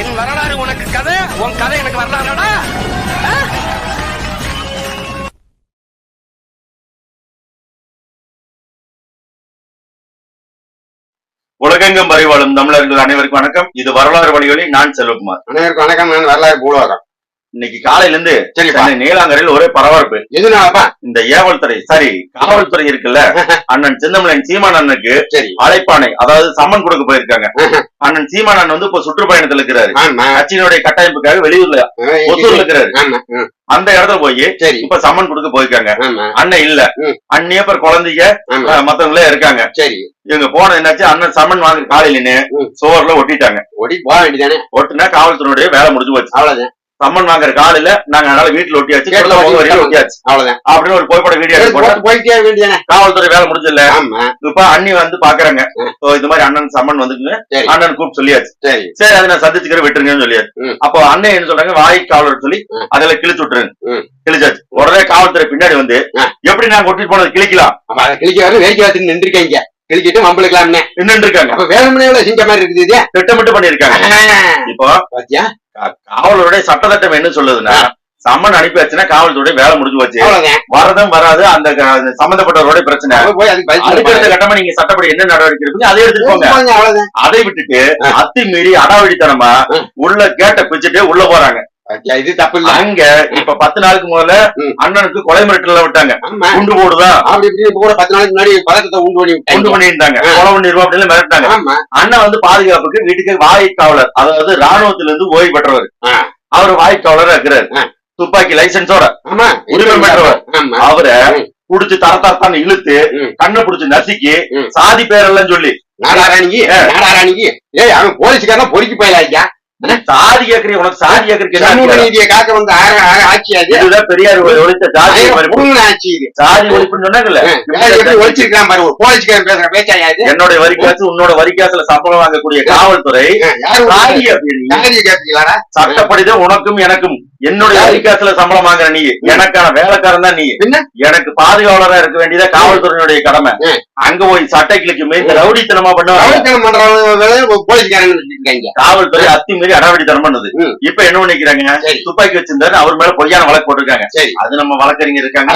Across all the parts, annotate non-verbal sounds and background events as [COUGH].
என் வரலாறு உனக்கு கதை உன் கதை எனக்கு வரலாறுடா. உலகெங்கும் வரைவாழும் தமிழர்கள் அனைவருக்கும் வணக்கம். இது வரலாறு வழிகளில் நான் செல்வகுமார். அனைவருக்கும் வணக்கம் நான் வரலாறு பூலோகம் இன்னைக்கு காலையில இருந்து சென்னை நீலாங்கரையில் ஒரே பரபரப்பு. எதுனாலப்பா? இந்த ஏவல்துறை சரி காவல்துறை இருக்குல்ல [LAUGHS] அண்ணன் சின்னமலைன் சீமான் அண்ணனுக்கு சரி. அழைப்பானை அதாவது சம்மன் கொடுக்க போயிருக்காங்க. [LAUGHS] அண்ணன் சீமான் அண்ணன் வந்து இப்ப சுற்றுப்பயணத்துல இருக்கிறாரு. கட்சியினுடைய கட்டமைப்புக்காக வெளியூர்ல ஒசூர்ல இருக்கிறாரு. அந்த இடத்துல போய் சரி. இப்ப சம்மன் கொடுக்க போயிருக்காங்க. அண்ணன் இல்ல. அண்ணிய அப்புறம் குழந்தைங்க மத்தவங்களே இருக்காங்க. சரி. இவங்க போன என்னாச்சு அண்ணன் சம்மன் வாங்க காலையில ம். சோர்ல ஒட்டிட்டாங்க. ஓடி போக வேண்டியதானே ஒட்டுனா காவல்துறையுடைய வேலை முடிஞ்சு போச்சு. அவ்வளவுதான். சம்மன் வாங்குற காலையில நாங்க அதனால வீட்டுல ஒட்டியாச்சு ஒட்டியாச்சு. அவ்வளவுதான். அப்படின்னு ஒரு புகைப்பட வீடியோ காவல்துறை வேலை முடிஞ்சல இப்ப அண்ணி வந்து பாக்குறாங்க. இந்த மாதிரி அண்ணன் சம்மன் வந்துக்குங்க சரி. அண்ணன் கூப்பிட்டு சொல்லியாச்சு. சரி. அதை நான் சந்திச்சுக்கிறேன் விட்டுருங்கன்னு சொல்லியாச்சு. அப்போ அண்ணன் என்ன சொல்றாங்க? வாய் காவலர் சொல்லி. அதில் கிழிச்சு விட்டுருங்க. கிழிச்சாச்சு. உடனே காவல்துறை பின்னாடி வந்து. எப்படி நான் கொட்டிட்டு போனது? கிழிக்கலாம். கிழிக்க வேடிக்கை பார்த்துட்டு நின்றுருக்கீங்க கிழிக்கிட்டு மம்பளுக்கலாம்னே நின்று இருக்காங்க. அப்ப வேற மணியில செஞ்ச மாதிரி இருக்குது இது. திட்டமிட்டு பண்ணிருக்காங்க இப்போ பாத்தியா? காவலருடைய சட்டத்திட்டம் என்ன சொல்லுதுன்னா சம்மன் அனுப்பியாச்சுன்னா காவல்துறை வேலை முடிஞ்சு போச்சு வரதும் வராது அந்த சம்பந்தப்பட்டவருடைய பிரச்சனை சொல்லுங்க. கட்டமா நீங்க சட்டப்படி என்ன நடவடிக்கை இருக்குங்க அதை அவ்வளவுதான் அதை விட்டுட்டு. அத்துமீறி அடாவடித்தனமா. உள்ள கேட்ட பிச்சுட்டு உள்ள போறாங்க இது தப்பு இல்ல அங்க இப்ப பத்து நாளுக்கு முதல்ல. அண்ணனுக்கு கொலை மிரட்டல விட்டாங்க குண்டு போடுதான் அப்படி இப்படி இப்ப கூட பத்து நாளைக்கு முன்னாடி பதக்கத்தை உண்டு பண்ணி பண்ணியிருந்தாங்க ஆ. கொலை பண்ணிருவோம் அப்படின்னு மிரட்டாங்க அண்ணன் வந்து பாதுகாப்புக்கு வீட்டுக்கு வாய் காவலர் அதாவது ராணுவத்துல இருந்து ஓய்வு பெற்றவர். அவர் வாய் காவலரா இருக்கிறாரு. துப்பாக்கி லைசன்ஸோட உரிமை பெற்றவர். அவரை. புடிச்சு தர தரத்தான்னு இழுத்து. கண்ணை புடிச்சு நசுக்கி. சாதி பேரெல்லாம் சொல்லி நாடாராணிக்கு. நாடாராணிக்கு ஏய் அவன் போலீஸ்காரன் பொறுக்கி போயிடாய்யா சாதி கேக்குறீங்க உனக்கு சாதி கேக்குறீங்க சமூக? நீதியை காக்க வந்த ஆட்சி அது இதுதான் பெரியார் ஒழித்த. புடுங்கின ஆட்சி இது. சாதி ஒழிப்புன்னு சொன்னாங்கல்ல? ஒழிச்சிருக்கான் பாரு ஒரு போலீஸ்காரன் பேசுற பேச்சாயா இது? என்னுடைய வரிக்காசு உன்னோட வரிக்காசுல சம்பளம் வாங்கக்கூடிய காவல்துறை சாதி அப்படின்னு சாதியை கேட்பீங்களாடா சட்டப்படிதான் உனக்கும் எனக்கும். என்னுடைய வரிக்காசுல சம்பளம் வாங்குற நீ. எனக்கான வேலைக்காரன் தான் நீ. பின்ன? எனக்கு பாதுகாவலரா இருக்க வேண்டியதா காவல்துறையினுடைய கடமை. அங்க போய் சட்டை கிளிக்குமே இந்த ரவுடித்தனமா பண்ணுவாங்க. காவல்துறை அத்துமீறி அடாவடித்தனம் பண்ணுது. இப்ப என்ன பண்ணிக்கிறாங்க? சரி. துப்பாக்கி வச்சிருந்தாரு அவர் மேல பொய்யான வழக்கு போட்டிருக்காங்க. சரி. அது நம்ம வழக்கறிஞர் இருக்காங்க.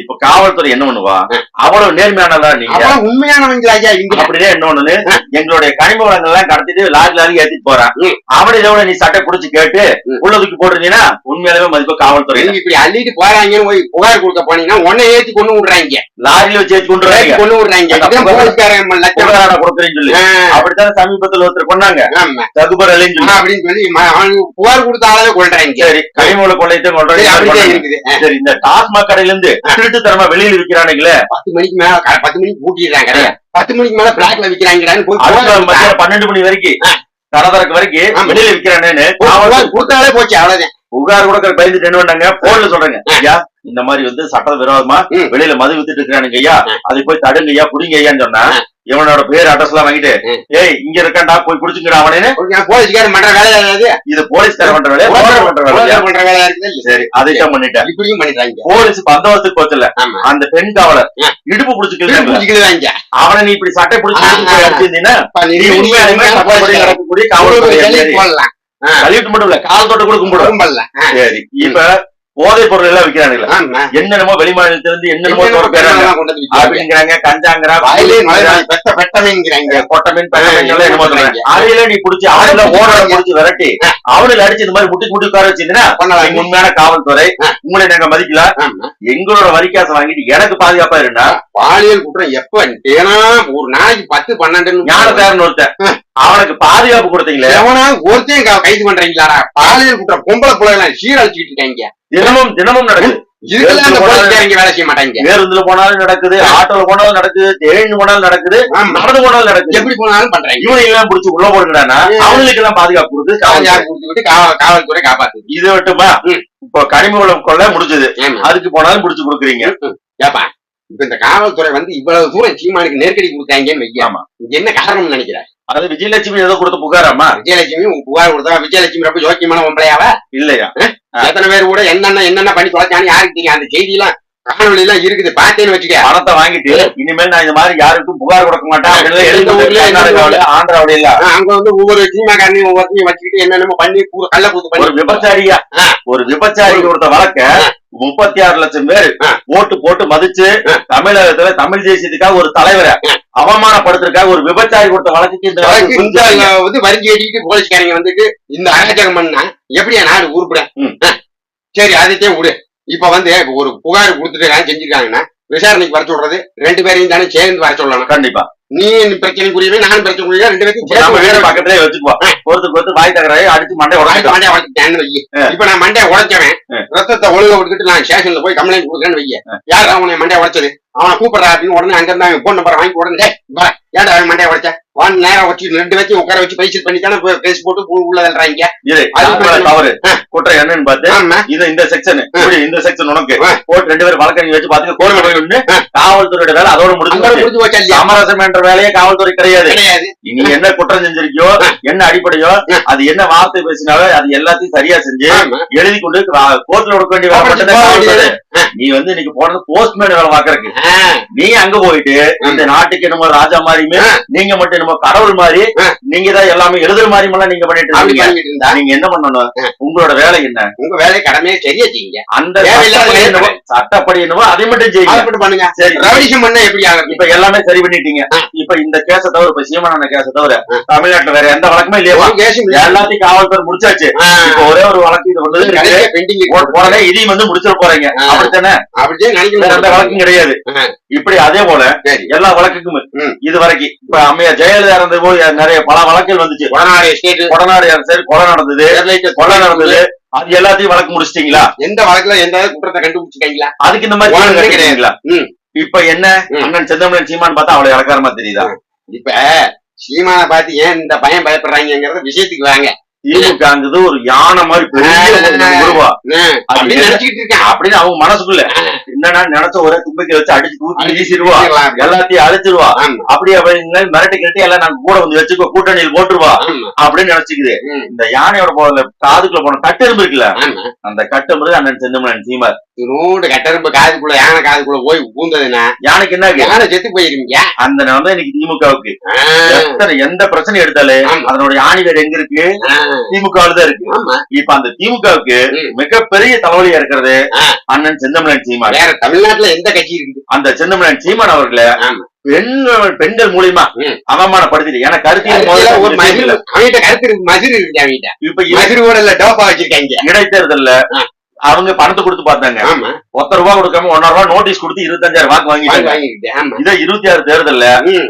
இப்ப காவல்துறை என்ன பண்ணுவா. அவ்வளவு நேர்மையானதா நீங்க? உண்மையானவங்க ஐயா இங்க. அப்படியே என்ன ஒண்ணு எங்களுடைய கனிம வளங்கள் எல்லாம் கடத்திட்டு லாரி லாரி ஏத்திட்டு போறான். அவனை இதோட நீ சட்டை புடிச்சு கேட்டு ம். தூக்கி போட்டுருந்தீங்கன்னா உண்மையாலுமே மதிப்பு காவல்துறை இப்படி அள்ளிட்டு போறாங்கன்னு போய் புகார் கொடுக்க போனீங்கன்னா உன்னை ஏத்தி கொண்டு விடுறாங்க. லாரியில வச்சு ஏத்தி கொண்டு கொண்டு விடுறாங்க. லட்சம் கொடுக்குறேன்னு சொல்லி. அப்படித்தானே சமீபத்துல ஒருத்தர் கொண்டாங்க அலின்னு ஆ, சொல்லி அப்படின்னு சொல்லி புகார் கொடுத்த ஆளவே கொள்றாங்க சரி கனிமூல கொள்ளையத்தை கொள்றாங்க இருக்குது. சரி இந்த டாஸ்மாக் கடையில இருந்து திருட்டுத்தனமா வெளியில விக்கிறானுங்களே. பத்து மணிக்கு மேல பத்து மணிக்கு பூட்டிடுறாங்க பத்து மணிக்கு மேல பிளாக்ல மத்தியானம் பன்னெண்டு மணி வரைக்கும் திறக்க வரைக்கும். வெளியில புகார் கொடுத்தாலே போச்சு அவ்வளவுதான் புகார் கொடுக்கற பயந்துட்டு என்ன பண்ணாங்க போன்ல சொல்றாங்க. ஐயா இந்த மாதிரி வந்து சட்ட விரோதமா. வெளியில மது வித்துட்டு இருக்கிறானுங்க ஐயா. அதை போய் தடுங்க ஐயா புடிங்க ஐயான்னு சொன்னா. இவனோட பேர் அட்ரஸ் எல்லாம் வாங்கிட்டு. ஏய் இங்க இருக்கான்டா போய் குடிச்சுங்கடா அவனேன்னு நான் போலீஸ்காரன் பண்ற வேலை ஏதாவது இது போலீஸ்கார பண்ற போலீஸ் பண்ற வேலையா? பண்ற வேலை சரி அதைத்தான் பண்ணிட்டேன். இப்படியும் பண்ணிடுறாங்க போலீஸ் பந்தோபத்துக்கு போச்சுல அந்த பெண் காவலர். இடுப்பு புடிச்சுக்கிடுவாங்க அவனை நீ இப்படி சட்டை புடிச்சு. அடிச்சிருந்தீங்கன்னா நீ உண்மையாலுமே. நடக்கக்கூடிய. போடலாம். கல்விட்டு மட்டும் இல்ல கால் தொட்டு கூட கும்பல்ல சரி இப்ப போதைப் பொருள் எல்லாம் விக்கிறானுங்களா? ஆமா. என்னென்னமோ வெளி மாநிலத்துல இருந்து என்னென்னமோ. அப்படிங்கிறாங்க கஞ்சாங்கிறா கொட்டமின் என்னமோ. அதையில நீ புடிச்சு அவனுல ஓனரை புடிச்சு விரட்டி அவனுல அடிச்சு இந்த மாதிரி முட்டி முட்டி உட்கார வச்சிருந்தா பண்ணலாம் உண்மையான காவல்துறை. உங்களை நாங்க மதிக்கல. எங்களோட வரிக்காசை வாங்கிட்டு எனக்கு பாதுகாப்பா இருந்தா பாலியல் குற்றம் எப்ப ஏன்னா ஒரு நாளைக்கு பத்து பன்னெண்டு ஞானசாரன் ஒருத்தன். அவனுக்கு பாதுகாப்பு கொடுத்தீங்களே. எவனா ஒருத்தையும் கைது பண்றீங்களாடா? பாலியல் குற்றம் பொம்பளை பிள்ளைகளை சீரழிச்சுட்டு இருக்காங்க. தினமும் தினமும் நடக்குது. வேலை செய்ய மாட்டாங்க பேருந்துல போனாலும் நடக்குது ஆட்டோல போனாலும் நடக்குது தேழின்னு போனாலும் நடக்குது. நடந்து போனாலும் நடக்குது. எப்படி போனாலும் பண்றாங்க. இவனை எல்லாம் புடிச்சு உள்ள போடுங்கடானா அவனுக்கு எல்லாம் பாதுகாப்பு கொடுத்து காவல்துறை. காப்பாத்துது இது மட்டுமா. இப்போ கனிம வளம் கொள்ள முடிஞ்சது. அதுக்கு போனாலும் புடிச்சு கொடுக்குறீங்க. ஏப்பா இப்ப இந்த காவல்துறை வந்து இவ்வளவு தூரம் சீமானுக்கு நெருக்கடி கொடுத்தாங்கன்னு வைக்க ஆமா. இங்க என்ன காரணம்னு நினைக்கிறேன் அது விஜயலட்சுமி ஏதோ கொடுத்த புகாராமா விஜயலட்சுமி உங்க புகார் கொடுத்தா விஜயலட்சுமி ரொம்ப யோக்கியமான பொம்பளையாவ இல்லையா? எத்தனை பேர் கூட என்னென்ன என்னென்ன பண்ணி தொலைச்சான்னு யாருக்கு தெரியும்? அந்த செய்தி எல்லாம் இருக்குது. பார்த்தேன்னு வச்சுக்க. பணத்தை வாங்கிட்டு இனிமேல் நான் இந்த மாதிரி யாருக்கும் புகார் கொடுக்க மாட்டேன். ஆந்திராவுல இல்ல. அங்க வந்து ஒவ்வொரு சினிமாக்காரனையும் ஒவ்வொருத்தையும் வச்சுக்கிட்டு என்னென்னமோ பண்ணி கள்ள கூத்து ஒரு பண்ணி விபச்சாரியா. ஒரு விபச்சாரி கொடுத்த வழக்க முப்பத்தி ஆறு லட்சம் பேர். ஓட்டு போட்டு மதிச்சு. தமிழகத்துல தமிழ் தேசியத்துக்காக ஒரு தலைவரை அவமானப்படுத்துறதுக்காக ஒரு விபச்சாரி கொடுத்த வழக்குக்கு இந்த வழக்கு இந்த. வந்து வரிஞ்சு ஏடிக்கிட்டு போலீஸ்காரங்க வந்துட்டு இந்த அராஜகம் பண்ணா எப்படியா நாடு உருப்பிட. சரி அதைத்தான் விடு இப்ப வந்து ஒரு புகார் கொடுத்துட்டு செஞ்சிருக்காங்கன்னா விசாரணைக்கு வர சொல்றது ரெண்டு பேரையும் தானே சேர்ந்து வர சொல்லணும் கண்டிப்பா நீ பிரச்சனை புரியவே நானும் பிரச்சனை புரியவே ரெண்டு பேரும் நம்ம சேர்ந்து பக்கத்திலே வச்சுக்குவோம் ஒருத்தருக்கு ஒருத்தர் வாய் தகராறு அடிச்சு மண்டை உடச்சு மண்டையை உடைச்சிட்டேன்னு. இப்ப நான் மண்டையை உடைச்சவன். ரத்தத்தை ஒழுங்க விட்டுட்டு நான் ஸ்டேஷன்ல போய் கம்ப்ளைண்ட் கொடுக்குறேன்னு வைய. யார் அவனை மண்டையை உடைச்சது? அவனை கூப்பிடுறா அப்படின்னு உடனே அங்க இருந்தா போன் நம்பர் வாங்கி உடனே "டேய், வா. ஏன்டா அவன் மண்டையை உடைச்ச? வான் நேரம் வச்சு ரெண்டு பேத்தையும் உட்கார வச்சு பைசல் பண்ணி தானே பேசி போட்டு உள்ள- தள்ளுறாங்க. தவறு. குற்றம் என்னன்னு பார்த்து இது இந்த செக்ஷன் இந்த செக்ஷன் உனக்கு. போட்டு ரெண்டு பேரும் வழக்கறிஞர் வச்சு பாத்துக்க ஆ. காவல்துறையோட வேலை அதோட முடிஞ்சு. முடிஞ்சு போச்சா சமரசம் என்ற வேலையே காவல்துறை கிடையாது. நீ என்ன குற்றம் செஞ்சிருக்கியோ என்ன அடிப்படையோ. அது என்ன வார்த்தை பேசினாலோ அது எல்லாத்தையும் சரியா செஞ்சு. எழுதி கொண்டு கோர்ட்ல கொடுக்க வேண்டிய வேலை மட்டும்தான். நீ வந்து இன்னைக்கு போனது போஸ்ட்மேன் வேலை பாக்குறதுக்கு ஆ, நீ அங்க போயிட்டு இந்த நாட்டுக்கு என்னமோ ராஜா மாதிரியுமே. நீங்க மட்டும் என்னமோ கடவுள் மாதிரி. நீங்க தான் எல்லாமே எழுதுற மாதிரி எல்லாம் நீங்க பண்ணிட்டு இருக்கீங்க. நீங்க என்ன பண்ணணும். உங்களோட வேலை என்ன? உங்க வேலையை கடமையை சரியா செய்யுங்க. அந்த சட்டப்படி வேலை என்னவோ அதை மட்டும் செய்யுங்க. பண்ணுங்க. சரி. ரவடிஷம் பண்ணா எப்படி ஆகும் இப்ப எல்லாமே சரி பண்ணிட்டீங்க. இப்ப இந்த கேஸ தவிர இப்ப சீமானந்த கேஸ தவிர. தமிழ்நாட்டுல வேற எந்த வழக்குமே இல்லையா. எல்லாத்தையும் காவல்துறை முடிச்சாச்சு இப்ப ஒரே ஒரு வழக்கு இது. உட- உடனே இதையும் வந்து முடிச்சிட போறீங்க. அப்படித்தானே அப்படியே எந்த நினைக்க வழக்கும் கிடையாது. இப்படி அதே போல. எல்லா வழக்குக்கும். இது வரைக்கும் இப்ப அம்மையா ஜெயலலிதா இருந்த போது நிறைய பல வழக்குகள் வந்துச்சு கொடநாடு சரி கொலை நடந்தது கொலை நடந்தது அது எல்லாத்தையும் வழக்கு முடிச்சிட்டீங்களா எந்த வழக்குல எந்த குற்றத்தை கண்டுபிடிச்சிருக்கீங்களா அதுக்கு இந்த மாதிரி கிடையாதுங்களா. இப்ப என்ன. அண்ணன் செந்தமிழன் சீமான் பார்த்தா அவ்வளவு இலக்காரமா தெரியுதா? இப்ப சீமான பார்த்து ஏன் இந்த பையன் பயப்படுறாங்கிறத விஷயத்துக்கு வாங்க. திமுகங்கிறது ஒரு யானை மாதிரி அப்படின்னு? நினைச்சுக்கிட்டு இருக்கேன். அப்படின்னு அவங்க மனசுக்குள்ள. என்னன்னா நினைச்ச ஒரே தும்பிக்கை வச்சு அடிச்சு தூக்கி வீசிடுவா? எல்லாத்தையும் அழிச்சிருவா. அப்படி அப்படிங்க மிரட்டி கிரட்டி எல்லாம் நாங்க கூட வந்து வச்சுக்கோ கூட்டணியில் போட்டுருவா. அப்படின்னு நினைச்சுக்குது. இந்த யானையோட போல காதுக்குள்ள போன கட்டெரும்பு இருக்குல்ல. அந்த கட்டெரும்பு அண்ணன் செந்தமிழன் சீமார் நூறு கட்டெரும்பு காதுக்குள்ள யானை காதுக்குள்ள போய் பூந்ததுன்னா யானைக்கு என்ன? யானை செத்து போயிருவீங்க அந்த நிலைமை இன்னைக்கு திமுகவுக்கு. எத்தனை எந்த பிரச்சனை எடுத்தாலும் ஆமா. அதனுடைய ஆணிவேர் எங்க இருக்கு? ஆ, திமுகவுல தான் இருக்கு. இப்ப அந்த திமுகவுக்கு. மிகப்பெரிய தலைவலியா இருக்கிறது. அண்ணன் செந்தமிழன் சீமான் வேற தமிழ்நாட்டுல எந்த கட்சி இருக்குது அந்த செந்தமிழன் சீமான் அவர்களை ஆமா. பெண் பெண்கள் மூலியமா கருத்தியல் கருத்துல முதல்ல ஒரு இல்ல. அவன்கிட்ட கருத்து இருக்கு. மதிரு இருக்கு அவன்கிட்ட இப்ப இல்ல டோப்பா வச்சிருக்காங்க. இடைத்தேர்தல்ல. அவங்க பணத்தை கொடுத்து பார்த்தாங்க. ஒத்த ரூபாய் கொடுக்காம ஒன்னரை ரூபாய் நோட்டீஸ் கொடுத்து இருபத்தஞ்சாயிரம் வாக்கு வாங்கி வாங்கிட்டாங்க இதே இருபத்தி ஆறு தேர்தல்ல.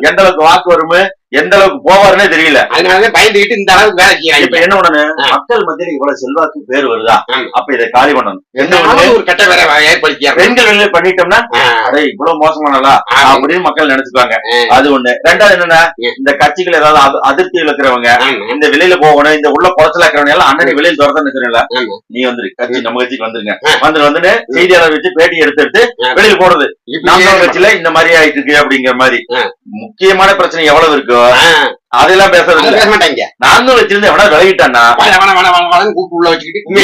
எந்த அளவுக்கு வாக்கு வருமே எந்த அளவுக்கு போவாருன்னே தெரியல. அதனாலதான் பயந்துகிட்டு இந்த அளவுக்கு வேலை இப்ப செய்யறாங்க என்ன பண்ணணும் ஆ. மக்கள் மத்தியில இவ்வளவு செல்வாக்கு பேர் வருதா. அப்ப இதை காலி பண்ணணும். என்ன ஒண்ணு ஒரு கட்ட வேற ஏற்படுத்தியாரு பெண்கள் வெளியில பண்ணிட்டோம்னா அடே இவ்வளவு மோசமானலா அப்படின்னு மக்கள் நினைச்சுக்குவாங்க. அது ஒண்ணு. ரெண்டாவது என்னன்னா. இந்த கட்சிகள் ஏதாவது அதி- அதிருப்தியில் இருக்கிறவங்க இந்த வெளியில போகணும் இந்த உள்ள குறைச்சலா இருக்கிறவங்க எல்லாம் அண்ணனை வெளியில துரத்த நிக்கிறீங்களா. நீ வந்துரு. கட்சி நம்ம கட்சிக்கு வந்துருங்க. ஆ. வந்து வந்துட்டு செய்தியாளர் வச்சு பேட்டி எடுத்து எடுத்து. வெளியில போடுறது. கட்சியில இந்த மாதிரி ஆயிட்டு இருக்கு அப்படிங்கிற மாதிரி. முக்கியமான பிரச்சனை எவ்வளவு இருக்கோ அதெல்லாம் பேசுறது பேச மாட்டாங்க. நானும் வச்சிருந்து எவனா விலகிட்டான்னா வள வள வள வள வளன்னு கூப்பிட்டு உள்ள வச்சுக்கிட்டு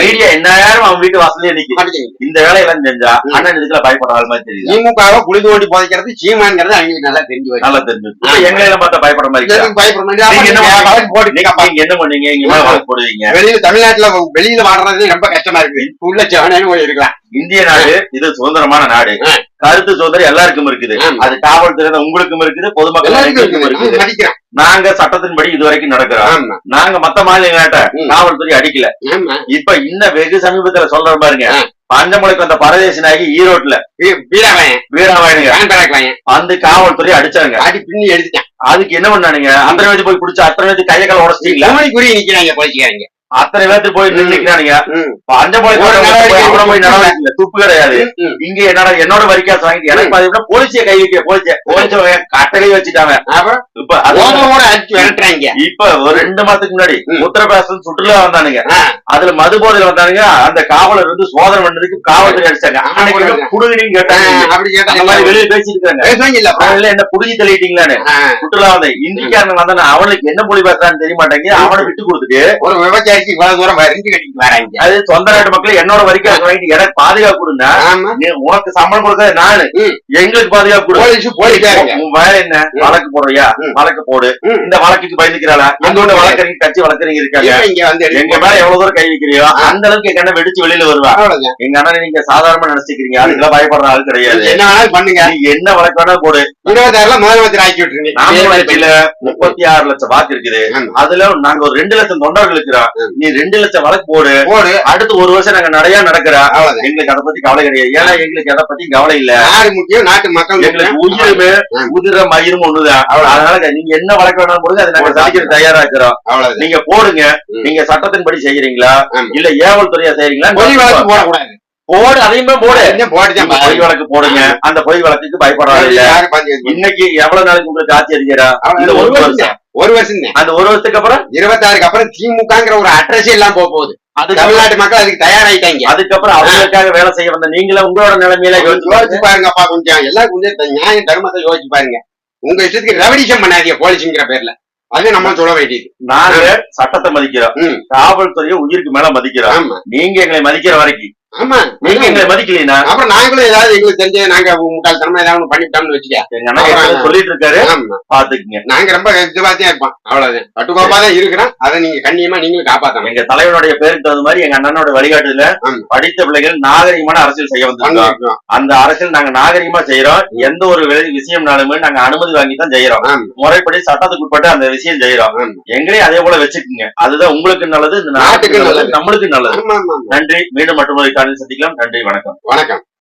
மீடியா என்ன நேரம் அவன் வீட்டு வாசலே மாட்டேங்குது. இந்த வேலையெல்லாம் செஞ்சா. அண்ணன் இதுக்குள்ள பயப்படுற ஆள் மாதிரி தெரியுது? திமுகவை குழி தோண்டி புதைக்கிறது சீமான்ங்கிறது அவங்களுக்கு நல்லா தெரிஞ்சு நல்லா தெரிஞ்சு. எங்களை எல்லாம் பார்த்தா பயப்படுற மாதிரி இருக்கா? எதுக்கு பயப்பட நீங்க என்ன வேண்டிய பண்ணீங்க? வழக்கு போட்டு நீங்க என்ன பண்ணீங்க? இங்க போடுவீங்க. வெளியில தமிழ்நாட்டுல வெளியில வாடுறது ரொம்ப கஷ்டமா இருக்கு. உள்ள போய் இருக்கலாம். இந்திய நாடு இது சுதந்திரமான நாடு. கருத்து சுதந்திரம் எல்லாருக்கும் இருக்குது. அது காவல்துறை உங்களுக்கும் இருக்குது பொதுமக்கள் இருக்குது. நாங்க சட்டத்தின்படி இது வரைக்கும் நடக்கிறோம் நாங்க மத்த மாநிலங்கள்ட்ட. காவல்துறை அடிக்கல. இப்ப இன்னும் வெகு சமீபத்துல சொல்ற பாருங்க. பஞ்சமலைக்கு வந்த பரதேசி நாயகி ஈரோட்ல. வீராவாயனுங்க வந்து காவல்துறை அடிச்சாங்க. அடி பின்னி எடுத்துட்டேன். அதுக்கு என்ன பண்ணானுங்க? அத்தனை பேருக்கு போய் பிடிச்ச அத்தனை பேருக்கு கையை கால உடச்சிட்டீங்களா? குறி நிக்கிறாங்க போலீஸ்காரங்க. அத்தனை பேருக்கு போய் நடவடிக்கை போய். நடவடிக்கை. துப்பு கிடையாது. இங்க என்னடா என்னோட வரிக்காசு வாங்கிட்டு எனக்கு பாத்தீங்கன்னா போலீஸிய கை வைக்க போலீஸ போலீஸ கட்டளை வச்சுட்டாங்க. இப்ப விரட்டுறாங்க. ஒரு ரெண்டு மாசத்துக்கு முன்னாடி. உத்தரப்பிரதேசம் சுற்றுலா வந்தானுங்க. அதுல மது போதையில வந்தானுங்க. அந்த காவலர் வந்து சோதனை பண்ணதுக்கு காவல்துறை அடிச்சாங்க. புடுங்கினு கேட்டாங்க. வெளியே. அவங்கள என்ன புடுங்கி தள்ளிட்டீங்களான்னு? சுற்றுலா வந்த இந்திக்காரன் வந்தானே அவனுக்கு என்ன மொழி பேசுறான்னு தெரிய மாட்டேங்குது. அவனை விட்டு கொடுத்துட்டு ஒரு விவசாயி அடிச்சு இவ்வளவு தூரம் ரெண்டு கட்டிட்டு வராங்க அது சொந்த நாட்டு மக்கள் என்னோட வரைக்கும் வாங்கிட்டு எனக்கு பாதுகாப்பு கொடுங்க உனக்கு சம்பளம் கொடுக்கறது நானு. எங்களுக்கு பாதுகாப்பு கொடு. போலீஸ் உன் வேலை என்ன. வழக்கு போடுறியா. வழக்கு போடு. இந்த வழக்குக்கு பயந்துக்கிறாளா எந்தோட வழக்கறிஞர் கட்சி வழக்கறிஞர் இருக்காங்க? எங்க மேல எவ்வளவு தூரம் கை வைக்கிறியோ அந்த அளவுக்கு எங்க அண்ணன் வெடிச்சு வெளியில வருவா. எங்க அண்ணனை நீங்க சாதாரணமா நினைச்சுக்கிறீங்க. அதுக்கெல்லாம் பயப்படுற ஆள் கிடையாது. என்ன பண்ணுங்க. என்ன வழக்கு வேணா போடு. இருபதாயிரம் முதலமைச்சர் ஆக்கி விட்டுருங்க. முப்பத்தி ஆறு லட்சம் வாக்கு இருக்குது. அதுல நாங்க ஒரு ரெண்டு லட்சம் தொண்டர்கள் இருக்கிறோம். நீ ரெண்டு லட்சம் வழக்கு போடு. போடு. அடுத்து ஒரு வருஷம் நாங்க நடையா நடக்கிறா? அவ்வளவுதான். எங்களுக்கு அதை பத்தி கவலை கிடையாது. ஏன்னா எங்களுக்கு அதை பத்தி கவலை இல்ல. நாடு முக்கியம்? நாட்டு மக்கள். எங்களுக்கு உயிருமே. உதிர மயிரும் ஒண்ணுதான். அதனால நீங்க என்ன வழக்கு வேணாலும் போடுங்க அதை நாங்க போடு. சதிக்கிற தயாரா இருக்கிறோம் அவ்வளவுதான். நீங்க போடுங்க. நீங்க சட்டத்தின்படி செய்யறீங்களா. இல்ல ஏவல் துறையா செய்யறீங்களா போடக்கூடாது. போடு அதையுமே போடு. என்ன போட்டுதான் நீங்க பொய் வழக்கு போடுங்க. அந்த பொய் வழக்குக்கு பஞ்சம் இன்னைக்கு எவ்வளவு நாளைக்கு உங்களுக்கு ஆட்சி அதிகாரா? இந்த ஒரு வருஷம். ஒரு வருஷம். அந்த ஒரு வருஷத்துக்கு அப்புறம்? இருபத்தாறுக்கு அப்புறம் திமுகங்கிற ஒரு அட்ரஸ் எல்லாம் போக போகுது. அதுக்கு தமிழ்நாட்டு மக்கள் அதுக்கு தயாராயிட்டாங்க. அதுக்கப்புறம் அவங்களுக்காக வேலை செய்ய வந்த நீங்களே உங்களோட நிலைமையில யோசிச்சு பாருங்கப்பா கொஞ்சம் எல்லாம் கொஞ்சம் நியாயம் தர்மத்தை யோசிச்சு பாருங்க. உங்க இஷ்டத்துக்கு ரெவடிஷன் பண்ணாதீங்க போலீஸுங்கிற பேர்ல. அது நம்ம சொல்ல வேண்டியது. நாங்க சட்டத்தை மதிக்கிறோம். காவல்துறையை உயிருக்கு மேல மதிக்கிறோம். நீங்க எங்களை மதிக்கிற வரைக்கும் ஆமா நீங்க எங்களை மதிக்கலைன்னா அப்புறம் நாங்களும் ஏதாவது எங்களுக்கு தெரிஞ்ச நாங்க முட்டாள்தனமா ஏதாவது ஒண்ணு பண்ணிவிட்டோம்னு வச்சுக்க எங்க அண்ணன் ஏற்கனவே சொல்லிட்டு இருக்காரு பாத்துக்குங்க. நாங்க ரொம்ப இதுவாத்தியா இருப்போம் அவ்வளவுதான். கட்டுக்கோப்பா தான் இருக்கிறோம் அதை நீங்க கண்ணியமா நீங்களும் காப்பாத்தணும். எங்க தலைவனுடைய பேருக்கு தகுந்த மாதிரி எங்க அண்ணனோட வழிகாட்டுல. படித்த பிள்ளைகள் நாகரிகமான அரசியல் செய்ய வந்திருக்கோம். அந்த அரசியல் நாங்க நாகரிகமா செய்யறோம் எந்த ஒரு விஷயம்னாலுமே நாங்க அனுமதி வாங்கி தான் செய்யறோம். முறைப்படி சட்டத்துக்கு உட்பட்டு அந்த விஷயம் செய்யறோம். எங்களையும் அதே போல வச்சுக்குங்க. அதுதான் உங்களுக்கு நல்லது இந்த நாட்டுக்கு நல்லது. நம்மளுக்கு நல்லது. நன்றி. மீண்டும் மற்றொரு காலையில் சந்திக்கலாம். நன்றி வணக்கம். வணக்கம்.